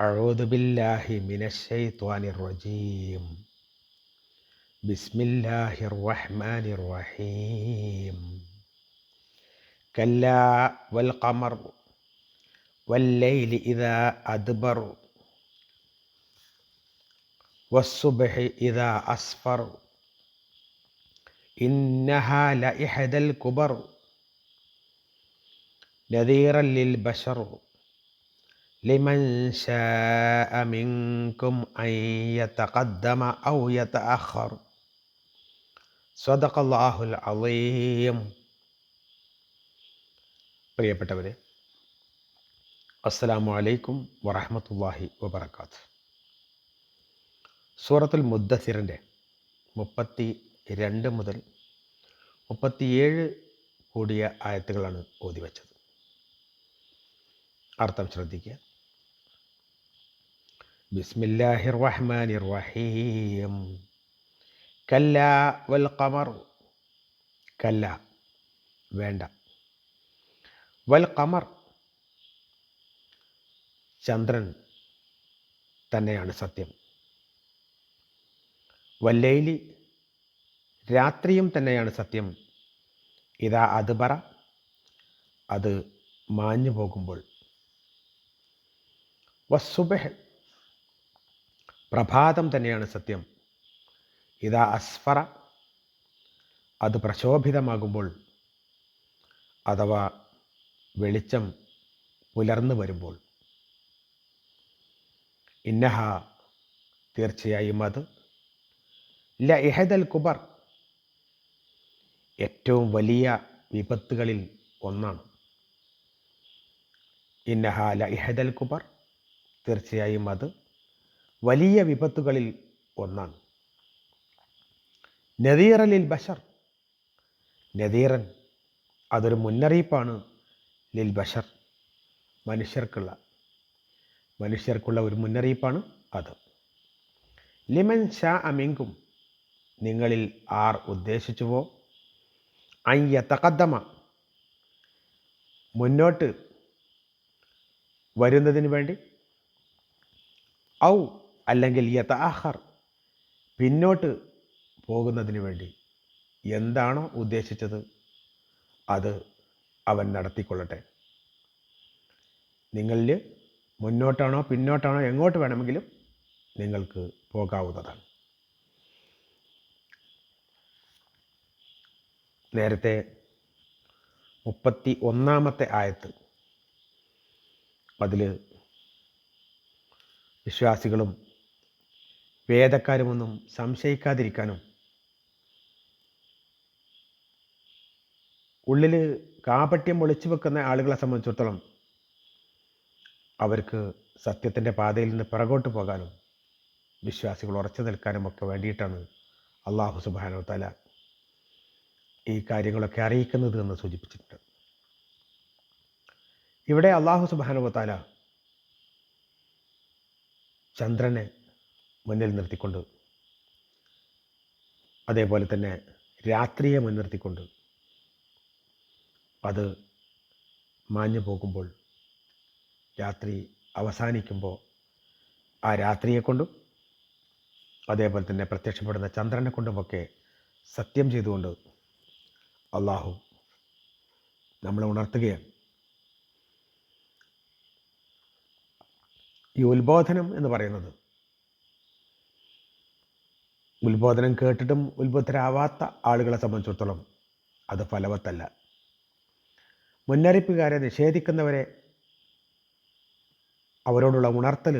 أعوذ بالله من الشيطان الرجيم. بسم الله الرحمن الرحيم. كلا والقمر والليل إذا أدبر والصبح إذا أسفر إنها لإحدى الكبر نذيرا للبشر. لمن شاء منكم أن يتقدم أو يتأخر صدق الله العظيم പ്രിയപ്പെട്ടവരെ അസ്സലാമു അലൈക്കും വറഹമത്തല്ലാഹി വബർക്കാത്ത് സൂറത്തുൽ മുദ്ദസിറിൻ്റെ മുപ്പത്തി രണ്ട് മുതൽ മുപ്പത്തിയേഴ് കൂടിയ ആയത്തുകളാണ് ഓതി വച്ചത് അർത്ഥം ശ്രദ്ധിക്കുക ബിസ്മില്ലാഹിർ റഹ്മാനിർ റഹീം കല്ല വൽ ഖമർ കല്ല. വേണ്ട. വൽ ഖമർ ചന്ദ്രൻ തന്നെയാണ് സത്യം. വല്ലയിലി രാത്രിയും തന്നെയാണ് സത്യം. ഇതാ അത് പറ. അത് മാഞ്ഞു പോകുമ്പോൾ വസുബഹ് പ്രഭാതം തന്നെയാണ് സത്യം. ഇതാ അസ്ഫറ. അത് പ്രശോഭിതമാകുമ്പോൾ അഥവാ വെളിച്ചം പുലർന്നു വരുമ്പോൾ. ഇന്നഹ തീർച്ചയായും അത്. ല ഇഹദൽ കുബർ. ഏറ്റവും വലിയ വിപത്തുകളിൽ ഒന്നാണ്. ഇന്നഹ ല ഇഹദൽ കുബർ. തീർച്ചയായും അത്. വലിയ വിപത്തുകളിൽ ഒന്നാണ്. നദീറലിൽ ബഷർ. നദീറൻ അതൊരു മുന്നറിയിപ്പാണ് ലിൽ ബഷർ. മനുഷ്യർക്കുള്ള മനുഷ്യർക്കുള്ള ഒരു മുന്നറിയിപ്പാണ് അത്. ലിമൻ ഷാ അമിങ്കും നിങ്ങളിൽ ആർ ഉദ്ദേശിച്ചുവോ? അയ്യ തകദ്ദമ മുന്നോട്ട് വരുന്നതിന് വേണ്ടി. ഔ അല്ലെങ്കിൽ യഥാഹർ പിന്നോട്ട് പോകുന്നതിന് വേണ്ടി എന്താണോ ഉദ്ദേശിച്ചത് അത് അവൻ നടത്തിക്കൊള്ളട്ടെ. നിങ്ങളിൽ മുന്നോട്ടാണോ പിന്നോട്ടാണോ എങ്ങോട്ട് വേണമെങ്കിലും നിങ്ങൾക്ക് പോകാവുന്നതാണ്. നേരത്തെ മുപ്പത്തി ഒന്നാമത്തെ ആയത്ത് അതിൽ വിശ്വാസികളും വേദക്കാരുമൊന്നും സംശയിക്കാതിരിക്കാനും. ഉള്ളിൽ കാപട്യം ഒളിച്ചു വെക്കുന്ന ആളുകളെ സംബന്ധിച്ചിടത്തോളം അവർക്ക് സത്യത്തിന്റെ പാതയിൽ നിന്ന് പിറകോട്ട് പോകാനും വിശ്വാസികൾ ഉറച്ചു നിൽക്കാനും ഒക്കെ വേണ്ടിയിട്ടാണ് അള്ളാഹു സുബാനോ തല ഈ കാര്യങ്ങളൊക്കെ അറിയിക്കുന്നത് എന്ന് സൂചിപ്പിച്ചിട്ടുണ്ട്. ഇവിടെ അള്ളാഹു സുബാനോ താല ചന്ദ്രനെ മുന്നിൽ നിർത്തിക്കൊണ്ട് അതേപോലെ തന്നെ രാത്രിയെ മുൻനിർത്തിക്കൊണ്ട് അത് മാഞ്ഞു പോകുമ്പോൾ രാത്രി അവസാനിക്കുമ്പോൾ ആ രാത്രിയെ കൊണ്ടും അതേപോലെ തന്നെ പ്രത്യക്ഷപ്പെടുന്ന ചന്ദ്രനെ കൊണ്ടുമൊക്കെ സത്യം ചെയ്തുകൊണ്ട് അള്ളാഹു നമ്മളെ ഉണർത്തുകയാണ്. ഈ ഉത്ബോധനം എന്ന് പറയുന്നത് ഉത്ബോധനം കേട്ടിട്ടും ഉത്ബുദ്ധരാവാത്ത ആളുകളെ സംബന്ധിച്ചിടത്തോളം അത് ഫലവത്തല്ല. മുന്നറിയിപ്പുകാരെ നിഷേധിക്കുന്നവരെ അവരോടുള്ള ഉണർത്തൽ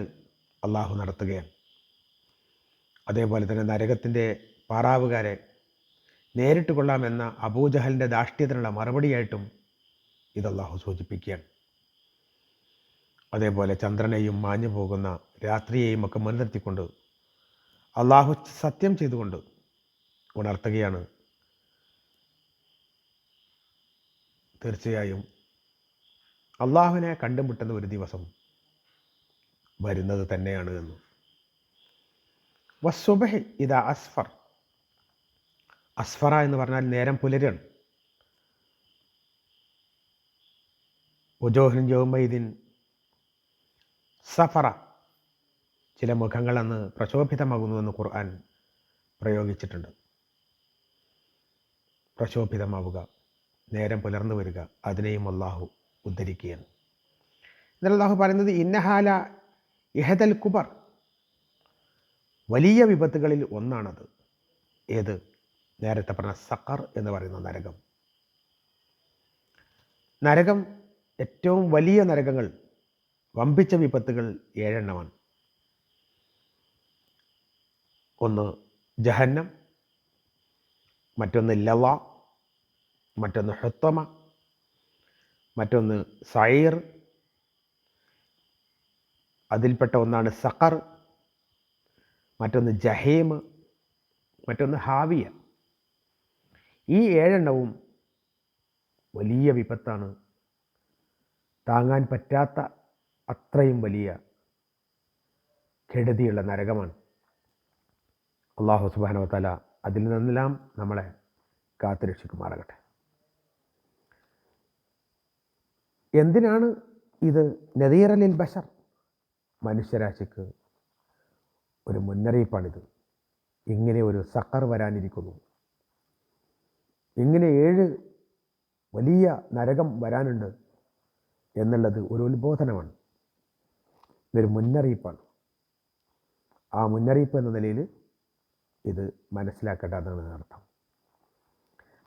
അള്ളാഹു നടത്തുകയാണ്. അതേപോലെ തന്നെ നരകത്തിന്റെ പാറാവുകാരെ നേരിട്ട് കൊള്ളാമെന്ന അബൂജഹലിന്റെ ദാഷ്ട്യത്തിനുള്ള മറുപടിയായിട്ടും ഇത് അള്ളാഹു സൂചിപ്പിക്കുകയാണ്. അതേപോലെ ചന്ദ്രനെയും മാഞ്ഞു പോകുന്ന രാത്രിയെയും ഒക്കെ മുൻനിർത്തിക്കൊണ്ട് അള്ളാഹു സത്യം ചെയ്തുകൊണ്ട് ഉണർത്തുകയാണ്. തീർച്ചയായും അള്ളാഹുവിനെ കണ്ടുമുട്ടുന്ന ഒരു ദിവസം വരുന്നത് തന്നെയാണ് എന്ന്. വസുബഹ് ഇത് അസ്ഫർ. അസ്ഫറ എന്ന് പറഞ്ഞാൽ നേരം പുലരാണ്. ഉജോഹിൻ ജോമൈദിൻ സഫറ. ചില മുഖങ്ങൾ അന്ന് പ്രശോഭിതമാകുന്നുവെന്ന് ഖുർആൻ പ്രയോഗിച്ചിട്ടുണ്ട്. പ്രശോഭിതമാവുക നേരം പുലർന്നു വരിക അതിനെയും അള്ളാഹു ഉദ്ധരിക്കുകയാണ്. എന്നാൽ അള്ളാഹു പറയുന്നത് ഇന്നഹാല ഇഹദൽ കുബർ. വലിയ വിപത്തുകളിൽ ഒന്നാണത്. ഏത്? നേരത്തെ പറഞ്ഞ സക്കർ എന്ന് പറയുന്ന നരകം. നരകം ഏറ്റവും വലിയ നരകങ്ങൾ വമ്പിച്ച വിപത്തുകൾ ഏഴെണ്ണമാണ്. ഒന്ന് ജഹന്നം മറ്റൊന്ന് ലവ മറ്റൊന്ന് ഹൃത്തമ മറ്റൊന്ന് സൈർ. അതിൽപ്പെട്ട ഒന്നാണ് സഖർ മറ്റൊന്ന് ജഹീം മറ്റൊന്ന് ഹാവിയ. ഈ ഏഴെണ്ണവും വലിയ വിപത്താണ്. താങ്ങാൻ പറ്റാത്ത അത്രയും വലിയ കെടുതിയുള്ള നരകമാണ്. അള്ളാഹു സുബാനവത്തല അതിൽ നിന്നെല്ലാം നമ്മളെ കാത്തുരക്ഷിക്കുമാറാകട്ടെ എന്തിനാണ് ഇത് നദീറലിൽ ബഷർ? മനുഷ്യരാശിക്ക് ഒരു മുന്നറിയിപ്പാണിത്. ഇങ്ങനെ ഒരു സക്കർ വരാനിരിക്കുന്നു. ഇങ്ങനെ ഏഴ് വലിയ നരകം വരാനുണ്ട് എന്നുള്ളത് ഒരു ഉത്ബോധനമാണ്. ഇതൊരു മുന്നറിയിപ്പാണ്. ആ മുന്നറിയിപ്പ് എന്ന നിലയിൽ ഇത് മനസ്സിലാക്കേണ്ടതാണ് അർത്ഥം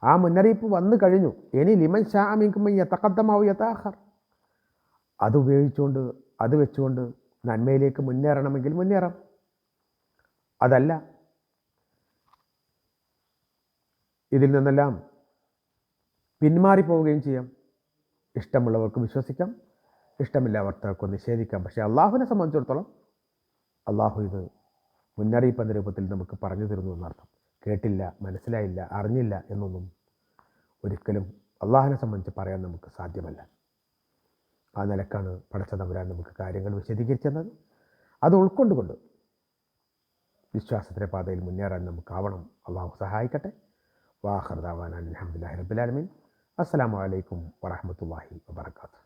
ആ മുന്നറിയിപ്പ് വന്നു കഴിഞ്ഞു. ഇനി ലിമൻ ഷാമിക്കുമ്പോൾ യത്തക്കത്തമാവും യഥാഹർ അത് ഉപയോഗിച്ചുകൊണ്ട് അത് വെച്ചുകൊണ്ട് നന്മയിലേക്ക് മുന്നേറണമെങ്കിൽ മുന്നേറാം. അതല്ല. ഇതിൽ നിന്നെല്ലാം പിന്മാറിപ്പോവുകയും ചെയ്യാം. ഇഷ്ടമുള്ളവർക്ക് വിശ്വസിക്കാം. ഇഷ്ടമില്ലാത്തവർക്ക് നിഷേധിക്കാം. പക്ഷേ അള്ളാഹുവിനെ സംബന്ധിച്ചിടത്തോളം അള്ളാഹു ഇത് മുന്നറിയിപ്പ് എന്ന രൂപത്തിൽ നമുക്ക് പറഞ്ഞു തരുന്നു എന്നർത്ഥം. കേട്ടില്ല മനസ്സിലായില്ല അറിഞ്ഞില്ല എന്നൊന്നും ഒരിക്കലും അള്ളാഹിനെ സംബന്ധിച്ച് പറയാൻ നമുക്ക് സാധ്യമല്ല. ആ നിലക്കാണ് പടച്ച തമ്പുരാൻ നമുക്ക് കാര്യങ്ങൾ വിശദീകരിച്ചത്. അത് ഉൾക്കൊണ്ടുകൊണ്ട് വിശ്വാസത്തിന്റെ പാതയിൽ മുന്നേറാൻ നമുക്കാവണം. അള്ളാഹു സഹായിക്കട്ടെ. വാഹർദാവാൻ അലഹമുല്ലാ റബുലാലമീൻ അസ്സാം വലൈക്കും വാഹമത്തല്ലാഹി വാബർക്കാത്തു